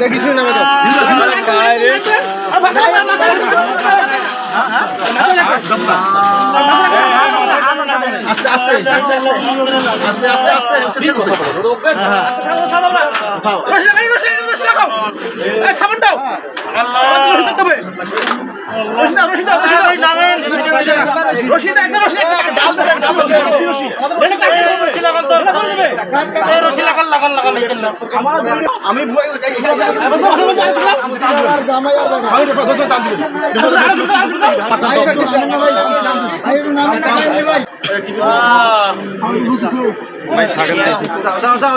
দেখিস না আস্তে আস্তে আস্তে আস্তে আস্তে আমি ভয় জামাই আর আমি তো কত দাম দিই নামে না।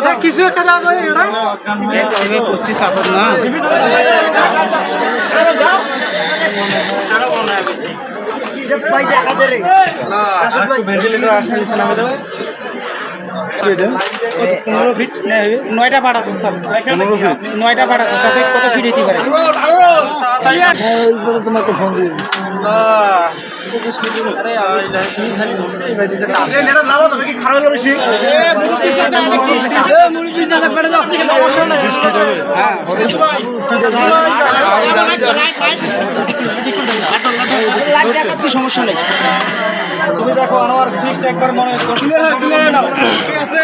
ভাই কিছু একটা দাও এটা নয়টা পাড়া আছে স্যার। নয়টা পাড়া আছে তাতে কত ফিট হইতে পারে? সমস্যা নেই তুমি দেখো আমার ফিক্সড একবার মনে ঠিক আছে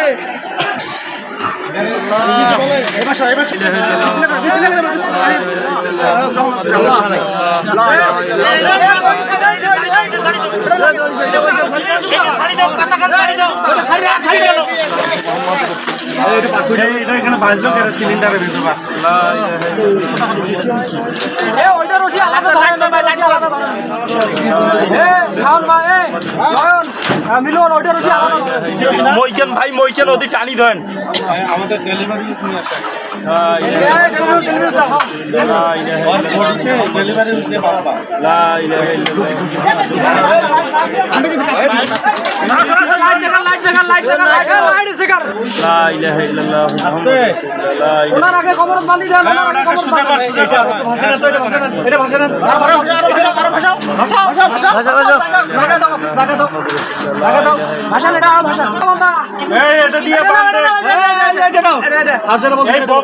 এখানে বাজলো কেন সিলিন্ডারের ভিতরে মইকেন ভাই মইকেন অতি টানি ধরেন। আমাদের ডেলিভারি হ্যাঁ। ভাষা এটা ভাষা এই এটা দিয়ে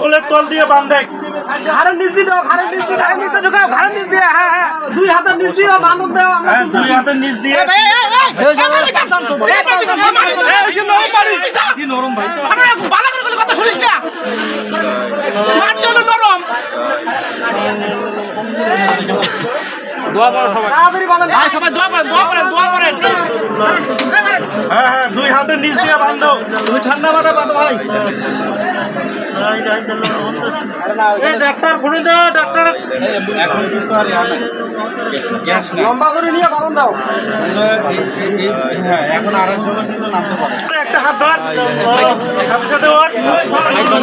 বগলের তল দিয়ে বান্ধে ঘাড়ের নিচ দিয়ে দাও ঘাড়ের নিচ দিয়ে ঘাড়ের নিচ দিয়ে ঢুকাও ঘাড়ের নিচ দিয়ে হ্যাঁ হ্যাঁ দুই হাতের নিচ দিয়ে বাঁধন দাও হ্যাঁ দুই হাতের নিচ দিয়ে কি নরম ভাই তাড়াতাড়ি বাঁধন হ্যাঁ হ্যাঁ দুই হাতের নিচ দিয়ে বান্ধো তুমি ঠান্ডা মাথা বাঁধো ভাই। ডাক্তার দাও ডাক্তার এখন কিছু আর গ্যাস লম্বা করে নিয়ে বাঁধন দাও। হ্যাঁ এখন আরেকজনের কিন্তু নামতে পারে একটা হাত ধর সাথে সাথে ওঠ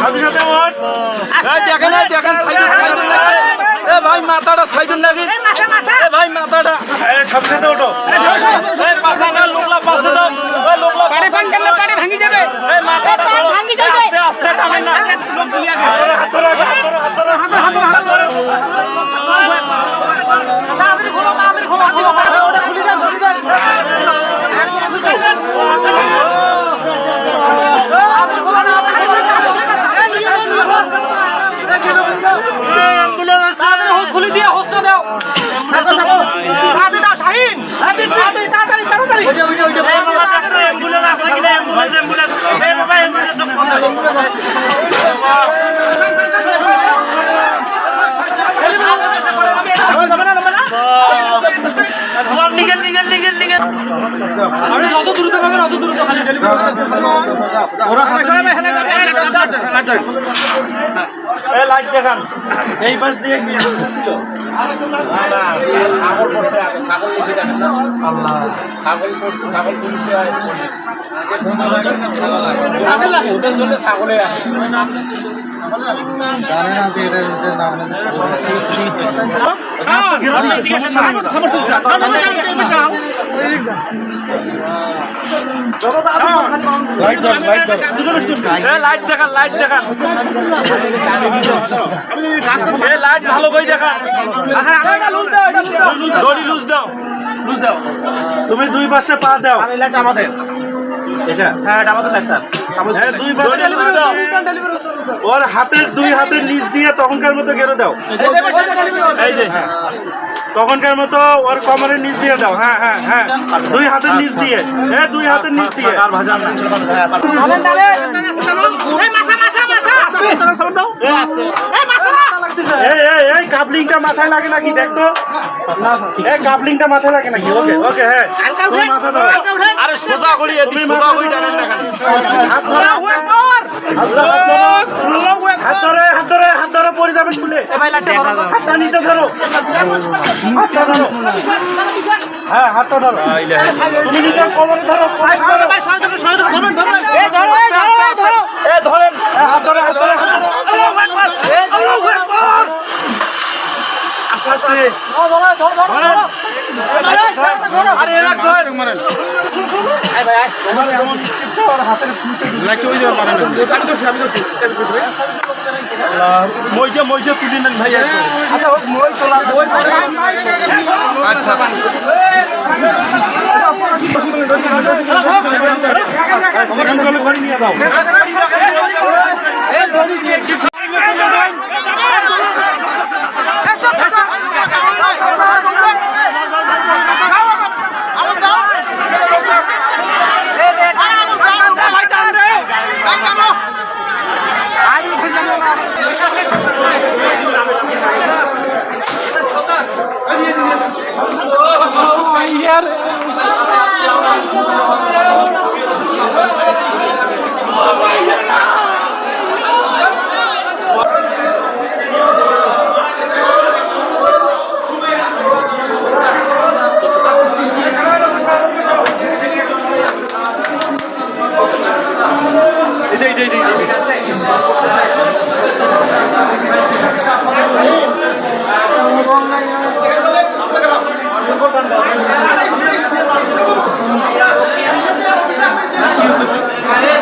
সাথে সাথে ওঠ দেখেন দেখেন এ ভাই মাথাটা সাইডুন নাকি ভাই মাথাটা। এই সাথে সাথে ওঠো এই পাছা না লোকলা পাশে দাও ওই লোকলা পাড়ে ভাঙি যাবে এই মাথাটা ভাঙি যাবে আস্তে আস্তে টানেন না হাত ধরো হাত ধরো হাত ধরো হাত ধরো তাড়াতাড়ি খোলো দিয়ে হোস্টটা দাও তাড়াতাড়ি দাও শাহিন তাড়াতাড়ি তাড়াতাড়ি তাড়াতাড়ি। এই পাশ দিয়ে ছাগল দেখেন না আল্লাহ ছাগল পড়ছে ছাগল ওদের জন্য ছাগলে এ লাইট দেখান লাইট দেখান। লাইট ভালো করে দেখান। দড়ি লুজ দাও তুমি দুই পাশে পা দাও। এটা? হ্যাঁ এটা আমাদের হ্যাঁ দুই পাশে লুজ দাও। ওর হাতের দুই হাতের নিচ দিয়ে তখনকার মতো গেড়ে দাও। এই যে হ্যাঁ তখনকার মতো ওর কমরের নিচ দিয়ে দাও। হ্যাঁ হ্যাঁ হ্যাঁ। দুই হাতের নিচ দিয়ে। হ্যাঁ দুই হাতের নিচ দিয়ে। আর ভাজান না এই কাপলিংটা মাথায় লাগে নাকি? দেখতো? এই কাপলিংটা মাথায় লাগে নাকি? ওকে ওকে হ্যাঁ। মাথা দাও আরে সোজা করি তুমি মাথা টানেন না হাত ধরো। হাত ধরো, হাত ধরে। হাত ধরে হাত ধরে পড়ে যাবে খুলে হাতটা নিতে ধরো। হাতটা ধরো। হ্যাঁ হাতটা ধরো। তুমি নিজের কোমরে ধরো। পাইপ ধরো এ ধরেন হাত ধরে। হাত ধরে। হাত ধরে। আল্লাহু আকবার! আল্লাহু আকবার! আস্তে আস্তে। ধরেন। আরে এরা ধর। তোমার এমন স্টেপটা ওর হাতের ফুলতে মইজে মইজে তুলি নেন ভাই আচ্ছা। মই তোলা মই আচ্ছা সেকেন্ড কলে করে নিয়ে দাও জি জি জি